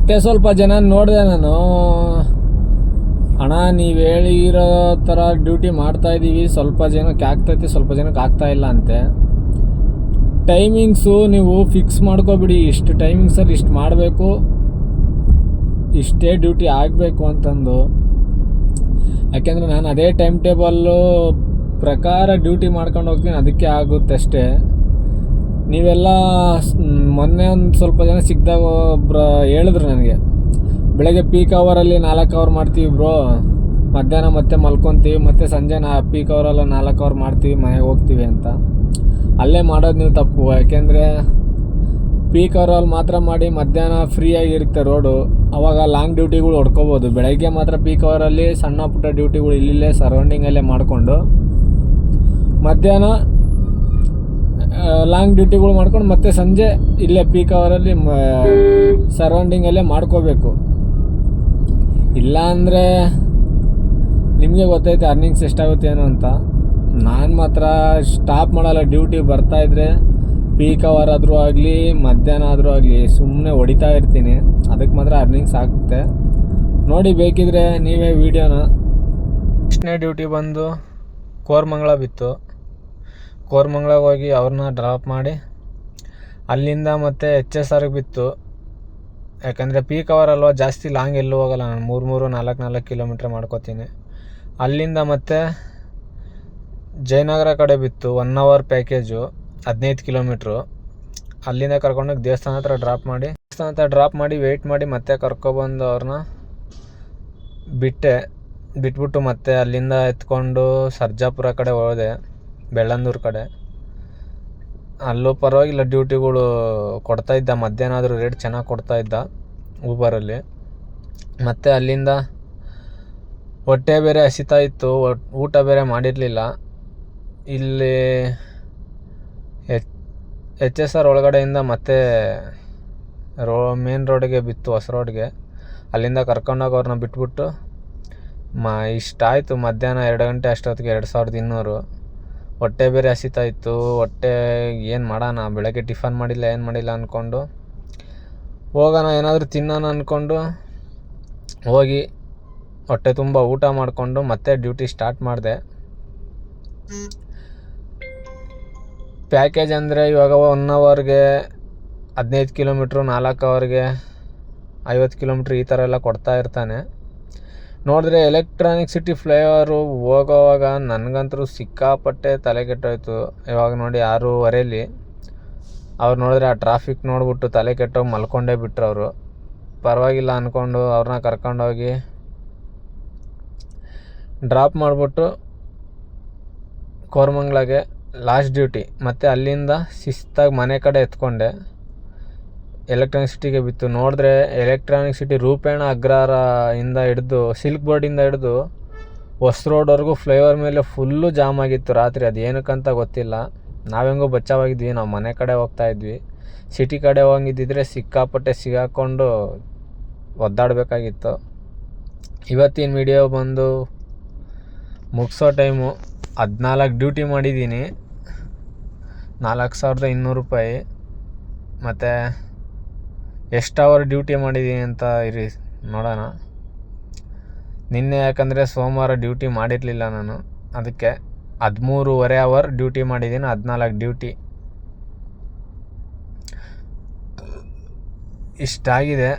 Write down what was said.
ಮತ್ತೆ ಸ್ವಲ್ಪ ಜನ ನೋಡಿದೆ ನಾನು. ಅಣ್ಣ, ನೀವು ಹೇಳಿರೋ ಥರ ಡ್ಯೂಟಿ ಮಾಡ್ತಾ ಇದ್ದೀವಿ ಸ್ವಲ್ಪ ಜನಕ್ಕೆ ಆಗ್ತೈತಿ, ಸ್ವಲ್ಪ ಜನಕ್ಕೆ ಆಗ್ತಾ ಇಲ್ಲ ಅಂತೆ. ಟೈಮಿಂಗ್ಸು ನೀವು ಫಿಕ್ಸ್ ಮಾಡ್ಕೊಬಿಡಿ. ಇಷ್ಟು ಟೈಮಿಂಗ್ಸಲ್ಲಿ ಇಷ್ಟು ಮಾಡಬೇಕು. ಇಷ್ಟೇ ಡ್ಯೂಟಿ ಆಗಬೇಕು ಅಂತಂದು. ಯಾಕೆಂದರೆ ನಾನು ಅದೇ ಟೈಮ್ ಟೇಬಲ್ಲು ಪ್ರಕಾರ ಡ್ಯೂಟಿ ಮಾಡ್ಕೊಂಡು ಹೋಗ್ತೀನಿ. ಅದಕ್ಕೆ ಆಗುತ್ತೆ ಅಷ್ಟೇ. ನೀವೆಲ್ಲ ಮೊನ್ನೆ ಒಂದು ಸ್ವಲ್ಪ ಜನ ಸಿಕ್ಕಿದಾಗ ಒಬ್ರು ಹೇಳಿದ್ರು ನನಗೆ, ಬೆಳಗ್ಗೆ ಪೀಕ್ ಅವರಲ್ಲಿ ನಾಲ್ಕು ಅವರ್ ಮಾಡ್ತೀವಿ ಬ್ರೋ ಮಧ್ಯಾಹ್ನ ಮತ್ತೆ ಮಲ್ಕೊತೀವಿ, ಮತ್ತೆ ಸಂಜೆ ನಾ ಪೀಕ್ ಅವರೆಲ್ಲ ನಾಲ್ಕು ಅವರ್ ಮಾಡ್ತೀವಿ, ಮನೆಗೆ ಹೋಗ್ತೀವಿ ಅಂತ. ಅಲ್ಲೇ ಮಾಡೋದು ನೀವು ತಪ್ಪು, ಯಾಕೆಂದರೆ ಪೀಕ್ ಅವರಲ್ಲಿ ಮಾತ್ರ ಮಾಡಿ ಮಧ್ಯಾಹ್ನ ಫ್ರೀಯಾಗಿ ಇರುತ್ತೆ ರೋಡು ಅವಾಗ ಲಾಂಗ್ ಡ್ಯೂಟಿಗಳು ಹೊಡ್ಕೋಬೋದು. ಬೆಳಗ್ಗೆ ಮಾತ್ರ ಪೀಕ್ ಅವರಲ್ಲಿ ಸಣ್ಣ ಪುಟ್ಟ ಡ್ಯೂಟಿಗಳು ಇಲ್ಲಿಲ್ಲೇ ಸರೌಂಡಿಂಗಲ್ಲೇ ಮಾಡಿಕೊಂಡು ಮಧ್ಯಾಹ್ನ ಲಾಂಗ್ ಡ್ಯೂಟಿಗಳು ಮಾಡ್ಕೊಂಡು ಮತ್ತೆ ಸಂಜೆ ಇಲ್ಲೇ ಪೀಕ್ ಅವರಲ್ಲಿ ಸರೌಂಡಿಂಗಲ್ಲೇ ಮಾಡ್ಕೋಬೇಕು. ಇಲ್ಲ ಅಂದರೆ ನಿಮಗೆ ಗೊತ್ತೈತೆ ಅರ್ನಿಂಗ್ಸ್ ಎಷ್ಟಾಗುತ್ತೆ ಏನೋ ಅಂತ. ನಾನು ಮಾತ್ರ ಸ್ಟಾಪ್ ಮಾಡಲ್ಲ ಡ್ಯೂಟಿ ಬರ್ತಾಯಿದ್ರೆ ಪೀಕ್ ಅವರ್ ಆದರೂ ಆಗಲಿ, ಮಧ್ಯಾಹ್ನ ಆದರೂ ಆಗಲಿ ಸುಮ್ಮನೆ ಹೊಡಿತಾ ಇರ್ತೀನಿ. ಅದಕ್ಕೆ ಮಾತ್ರ ಅರ್ನಿಂಗ್ಸ್ ಆಗುತ್ತೆ. ನೋಡಿ ಬೇಕಿದ್ರೆ ನೀವೇ ವೀಡಿಯೋನ ನೆಕ್ಸ್ಟ್ನೇ ಡ್ಯೂಟಿ ಬಂದು ಕೋರ್ಮಂಗಳ ಬಿತ್ತು. ಕೋರ್ಮಂಗ್ಳಗೆ ಹೋಗಿ ಅವ್ರನ್ನ ಡ್ರಾಪ್ ಮಾಡಿ ಅಲ್ಲಿಂದ ಮತ್ತೆ ಎಚ್ ಎಸ್ ಆರ್ಗೆ ಬಿತ್ತು. ಯಾಕಂದರೆ ಪೀಕ್ ಅವರ್ ಅಲ್ವಾ, ಜಾಸ್ತಿ ಲಾಂಗ್ ಎಲ್ಲೂ ಹೋಗಲ್ಲ ನಾನು. ಮೂರು ಮೂರು, ನಾಲ್ಕು ನಾಲ್ಕು ಕಿಲೋಮೀಟ್ರ್ ಮಾಡ್ಕೋತೀನಿ. ಅಲ್ಲಿಂದ ಮತ್ತೆ ಜಯನಗರ ಕಡೆ ಬಿತ್ತು ಒನ್ ಅವರ್ ಪ್ಯಾಕೇಜು ಹದಿನೈದು ಕಿಲೋಮೀಟ್ರು ಅಲ್ಲಿಂದ ಕರ್ಕೊಂಡೋಗಿ ದೇವಸ್ಥಾನ ಹತ್ರ ಡ್ರಾಪ್ ಮಾಡಿ, ದೇವಸ್ಥಾನ ಹತ್ರ ಡ್ರಾಪ್ ಮಾಡಿ ವೆಯ್ಟ್ ಮಾಡಿ ಮತ್ತೆ ಕರ್ಕೊಬಂದು ಅವ್ರನ್ನ ಬಿಟ್ಟೆ. ಬಿಟ್ಬಿಟ್ಟು ಮತ್ತೆ ಅಲ್ಲಿಂದ ಎತ್ಕೊಂಡು ಸರ್ಜಾಪುರ ಕಡೆ ಹೋದೆ. ಬೆಳ್ಳಂದೂರು ಕಡೆ. ಅಲ್ಲೂ ಪರವಾಗಿಲ್ಲ ಡ್ಯೂಟಿಗಳು ಕೊಡ್ತಾ ಇದ್ದ ಮಧ್ಯಾಹ್ನ ಆದರೂ ರೇಟ್ ಚೆನ್ನಾಗಿ ಕೊಡ್ತಾ ಇದ್ದ ಊಬರಲ್ಲಿ ಮತ್ತು ಅಲ್ಲಿಂದ ಹೊಟ್ಟೆ ಬೇರೆ ಹಸಿತಾ ಇತ್ತು ಊಟ ಬೇರೆ ಮಾಡಿರಲಿಲ್ಲ. ಇಲ್ಲಿ ಎಚ್ ಎಸ್ ಆರ್ ಒಳಗಡೆಯಿಂದ ಮತ್ತೆ ರೋ ಮೇನ್ ರೋಡಿಗೆ ಬಿತ್ತು, ಹೊಸ ರೋಡ್ಗೆ ಅಲ್ಲಿಂದ ಕರ್ಕೊಂಡೋಗಿ ಅವ್ರನ್ನ ಬಿಟ್ಬಿಟ್ಟು, ಮ, ಇಷ್ಟಾಯಿತು ಮಧ್ಯಾಹ್ನ ಎರಡು ಗಂಟೆ ಅಷ್ಟೊತ್ತಿಗೆ, ಎರಡು ಸಾವಿರದ ಇನ್ನೂರು. ಹೊಟ್ಟೆ ಬೇರೆ ಹಸಿತಾ ಇತ್ತು, ಹೊಟ್ಟೆ ಏನು ಮಾಡೋಣ? ಬೆಳಗ್ಗೆ ಟಿಫನ್ ಮಾಡಿಲ್ಲ, ಏನು ಮಾಡಿಲ್ಲ ಅಂದ್ಕೊಂಡು ಹೋಗೋಣ, ಏನಾದರೂ ತಿನ್ನೋಣ ಅಂದ್ಕೊಂಡು ಹೋಗಿ ಹೊಟ್ಟೆ ತುಂಬ ಊಟ ಮಾಡಿಕೊಂಡು ಮತ್ತೆ ಡ್ಯೂಟಿ ಸ್ಟಾರ್ಟ್ ಮಾಡಿದೆ. ಪ್ಯಾಕೇಜ್ ಅಂದರೆ ಇವಾಗ ಒನ್ ಅವರ್ಗೆ ಹದಿನೈದು ಕಿಲೋಮೀಟ್ರು, ನಾಲ್ಕು ಅವರ್ಗೆ ಐವತ್ತು ಕಿಲೋಮೀಟ್ರ್ ಈ ಥರ ಎಲ್ಲ ಕೊಡ್ತಾ ಇರ್ತಾನೆ. ನೋಡಿದ್ರೆ ಎಲೆಕ್ಟ್ರಾನಿಕ್ ಸಿಟಿ ಫ್ಲೈಓವರು ಹೋಗೋವಾಗ ನನಗಂತೂ ಸಿಕ್ಕಾಪಟ್ಟೆ ತಲೆ ಕೆಟ್ಟೋಯ್ತು. ಇವಾಗ ನೋಡಿ ಆರೂವರೆಲಿ. ಅವ್ರು ನೋಡಿದ್ರೆ ಆ ಟ್ರಾಫಿಕ್ ನೋಡಿಬಿಟ್ಟು ತಲೆ ಕೆಟ್ಟೋಗಿ ಮಲ್ಕೊಂಡೇ ಬಿಟ್ರು ಅವರು. ಪರವಾಗಿಲ್ಲ ಅಂದ್ಕೊಂಡು ಅವ್ರನ್ನ ಕರ್ಕೊಂಡೋಗಿ ಡ್ರಾಪ್ ಮಾಡಿಬಿಟ್ಟು ಕೋರಮಂಗ್ಲಾಗೆ ಲಾಸ್ಟ್ ಡ್ಯೂಟಿ ಮತ್ತು ಅಲ್ಲಿಂದ ಶಿಸ್ತಾಗಿ ಮನೆ ಕಡೆ ಎತ್ಕೊಂಡೆ. ಎಲೆಕ್ಟ್ರಾನಿಕ್ ಸಿಟಿಗೆ ಬಿತ್ತು. ನೋಡಿದ್ರೆ ಎಲೆಕ್ಟ್ರಾನಿಕ್ ಸಿಟಿ ರೂಪೇಣ ಅಗ್ರಹಾರ ಇಂದ ಹಿಡಿದು ಸಿಲ್ಕ್ ಬೋರ್ಡಿಂದ ಹಿಡ್ದು ಹೊಸ ರೋಡ್ವರೆಗೂ ಫ್ಲೈಓವರ್ ಮೇಲೆ ಫುಲ್ಲು ಜಾಮ್ ಆಗಿತ್ತು ರಾತ್ರಿ. ಅದು ಏನಕ್ಕಂತ ಗೊತ್ತಿಲ್ಲ. ನಾವೆಂಗೋ ಬಚಾವಾಗಿದ್ವಿ ನಾವು ಮನೆ ಕಡೆ ಹೋಗ್ತಾ ಇದ್ವಿ. ಸಿಟಿ ಕಡೆ ಹೋಗಿದ್ದಿದ್ರೆ ಸಿಕ್ಕಾಪಟ್ಟೆ ಸಿಗಾಕೊಂಡು ಒದ್ದಾಡಬೇಕಾಗಿತ್ತು. ಇವತ್ತಿನ ವಿಡಿಯೋ ಬಂದು ಮುಗಿಸೋ ಟೈಮು ಹದಿನಾಲ್ಕು ಡ್ಯೂಟಿ ಮಾಡಿದ್ದೀನಿ. ನಾಲ್ಕು ಸಾವಿರದ ಇನ್ನೂರು ರೂಪಾಯಿ. ಮತ್ತು ಎಷ್ಟು ಅವರ್ ಡ್ಯೂಟಿ ಮಾಡಿದ್ದೀನಿ ಅಂತ ಇರಿ, ನೋಡೋಣ. ನಿನ್ನೆ ಯಾಕಂದರೆ ಸೋಮವಾರ ಡ್ಯೂಟಿ ಮಾಡಿರಲಿಲ್ಲ ನಾನು. ಅದಕ್ಕೆ ಹದಿಮೂರುವರೆ ಅವರ್ ಡ್ಯೂಟಿ ಮಾಡಿದ್ದೀನಿ ಹದಿನಾಲ್ಕು ಡ್ಯೂಟಿ ಇಷ್ಟಾಗಿದೆ.